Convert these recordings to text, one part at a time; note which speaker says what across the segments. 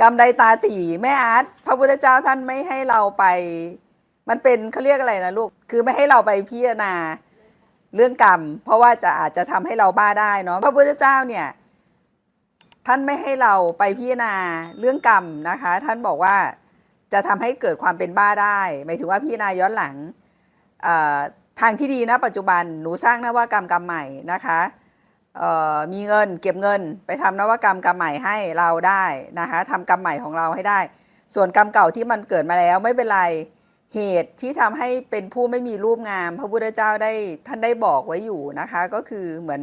Speaker 1: กรรมใดตาตีแม่อาร์ตพระพุทธเจ้าท่านไม่ให้เราไป มันเป็นเขาเรียกอะไรนะลูก คือไม่ให้เราไปพิจารณาเรื่องกรรม เพราะว่าจะอาจจะทำให้เราบ้าได้เนาะพระพุทธเจ้าเนี่ย ท่านไม่ให้เราไปพิจารณาเรื่องกรรมนะคะ ท่านบอกว่าจะทำให้เกิดความเป็นบ้าได้หมายถึงว่าพิจารณาย้อนหลังทางที่ดีนะปัจจุบันหนูสร้างนว่ากรรมกรรมใหม่นะคะ มีเงินเก็บเงินไปทำนวกรรมกรรมใหม่ให้เราได้นะคะทำกรรมใหม่ของเราให้ได้ ส่วนกรรมเก่าที่มันเกิดมาแล้วไม่เป็นไรเหตุที่ทำให้เป็นผู้ไม่มีรูปงาม พระพุทธเจ้าได้ท่านได้บอกไว้อยู่นะคะ ก็คือเหมือน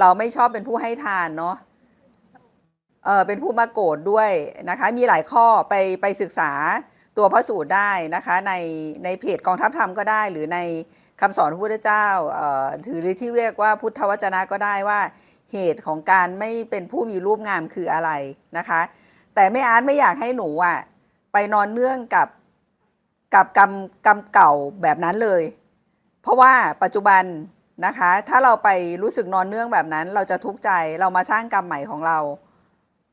Speaker 1: เราไม่ชอบเป็นผู้ให้ทานเนาะเออเป็นผู้มาโกรธด้วยนะคะ มีหลายข้อไปไปศึกษา ตัวพระสูตรได้นะคะในในเพจกองทัพธรรมก็ได้ หรือในคำสอนพระพุทธเจ้าถือหรือที่เรียกว่าพุทธวจนะก็ได้ว่าเหตุของการไม่เป็นผู้มีรูปงามคืออะไรนะคะ แต่ไม่อาร์ตไม่อยากให้หนูอะไปนอนเนื่องกับกับกรรมกรรมเก่าแบบนั้นเลย เพราะว่าปัจจุบันนะคะ ถ้าเราไปรู้สึกนอนเนื่องแบบนั้น เราจะทุกข์ใจเรามาสร้างกรรมใหม่ของเรา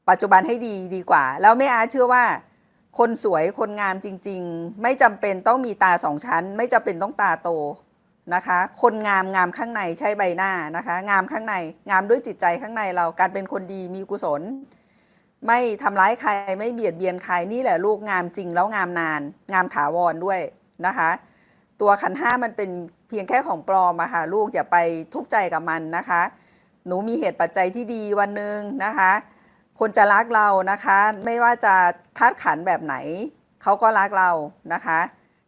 Speaker 1: ปัจจุบันให้ดีดีกว่า แล้วแม่อาร์ตเชื่อว่า คนสวยคนงามจริง ๆ ไม่จำเป็นต้องมีตาสองชั้น ไม่จำเป็นต้องตาโตนะคะ คนงามงามข้างในใช่ใบหน้านะคะ งามข้างใน งามด้วยจิตใจข้างในเราการเป็นคนดีมีกุศล ไม่ทำร้ายใครไม่เบียดเบียนใครนี่แหละลูกงามจริงแล้วงามนาน งามถาวรด้วยนะคะ ตัวขันห้ามันเป็นเพียงแค่ของปลอมอะค่ะลูกอย่าไปทุกข์ใจกับมันนะคะ หนูมีเหตุปัจจัยที่ดีวันหนึ่งนะคะ คนจะรักเรานะคะ ไม่ว่าจะธาตุขันแบบไหน เขาก็รักเรานะคะ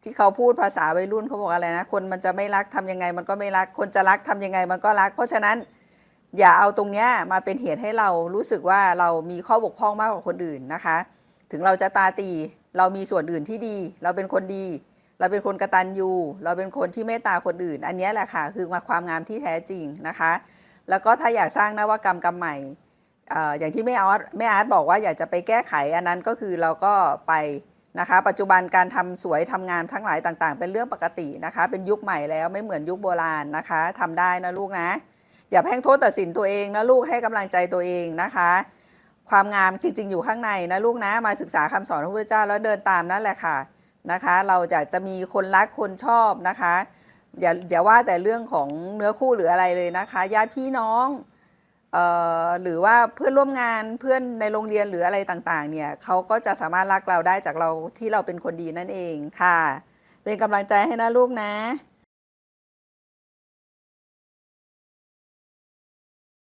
Speaker 1: ที่เขาพูดภาษาวัยรุ่นเขาบอกอะไรนะ คนมันจะไม่รักทำยังไง มันก็ไม่รัก คนจะรักทำยังไง มันก็รัก เพราะฉะนั้นอย่าเอาตรงเนี้ยมาเป็นเหตุให้เรารู้สึกว่าเรามีข้อบกพร่องมากกว่าคนอื่นนะคะ ถึงเราจะตาตีเรามีส่วนอื่นที่ดี เราเป็นคนดี เราเป็นคนกระตัญญูเราเป็นคนที่เมตตาคนอื่น อันนี้แหละค่ะ คือความงามที่แท้จริงนะคะ แล้วก็ถ้าอยากสร้างนวัตกรรมกรรมใหม่ อย่างที่แม่อาร์ตแม่อาร์ตบอกว่าอยากจะไปแก้ไขอันนั้นก็คือเราก็ไปนะคะ ปัจจุบันการทำสวยทำงานทั้งหลายต่างๆ เป็นเรื่องปกตินะคะ เป็นยุคใหม่แล้วไม่เหมือนยุคโบราณนะคะทำได้นะลูกนะ อย่าแพ่งโทษตัดสินตัวเองนะลูกให้กำลังใจตัวเองนะคะ ความงามจริงๆ อยู่ข้างในนะลูกนะ มาศึกษาคำสอนพระพุทธเจ้าแล้วเดินตามนั่นแหละค่ะนะคะ เราจะจะมีคนรักคนชอบนะคะอย่าอย่าว่าแต่เรื่องของเนื้อคู่หรืออะไรเลยนะคะญาติพี่น้อง หรือว่าเพื่อนร่วมงานเพื่อนในโรงเรียนหรืออะไรต่างๆ เนี่ยเขาก็จะสามารถรักเราได้จากเราที่เราเป็นคนดีนั่นเองค่ะ เป็นกำลังใจให้นะลูกนะ